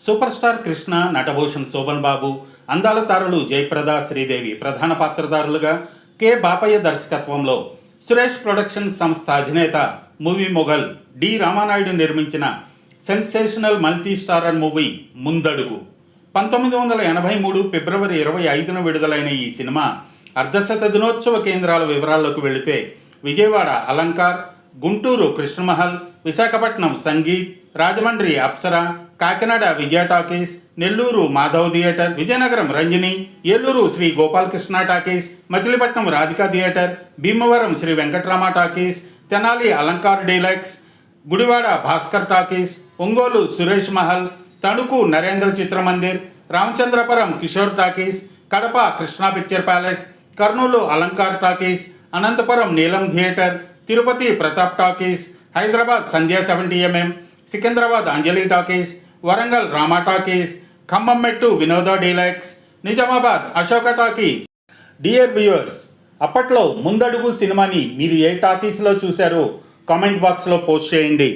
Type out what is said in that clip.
Super star Krishna Natabhushan Sobhan Babu అందాల తారలు జయప్రద శ్రీదేవి ప్రధాన పాత్రధారులుగా కె. బాపయ్య దర్శకత్వంలో సురేష్ ప్రొడక్షన్ సంస్థ అధినేత మూవీ మొఘల్ డి. రామానాయుడు నిర్మించిన సెన్సేషనల్ మల్టీ స్టారర్ మూవీ ముందడుగు. పంతొమ్మిది వందల ఎనభై మూడు ఫిబ్రవరి ఇరవై ఐదున విడుదలైన ఈ సినిమా అర్ధశత దినోత్సవ కేంద్రాల వివరాల్లోకి వెళితే Vijayawada Alankar Guntur Krishnamahal Visakhapatnam Sangeet Rajahmundry Apsara Kakinada Vijaya talkies Nellore Madhav theatre Vizianagaram Ranjani Eluru Sri Gopalakrishna talkies Machilipatnam Radhika theatre Bhimavaram Sri Venkatrama talkies Tenali Alankar deluxe Gudivada Bhaskar talkies Ongole Suresh Mahal Tanuku Narendra Chitramandir Ramachandrapuram Kishore talkies Kadapa Krishna picture palace Kurnool Alankar talkies Anantapur Neelam theatre Tirupati Pratap talkies Hyderabad Sandhya seventy MM Secunderabad Anjali talkies Warangal Rama talkies Khammam మెట్టు Vinoda deluxe Nizamabad Ashoka talkies. Dear viewers అప్పట్లో ముందడుగు సినిమాని మీరు ఏ టాకీస్లో చూశారో comment బాక్స్లో post చేయండి.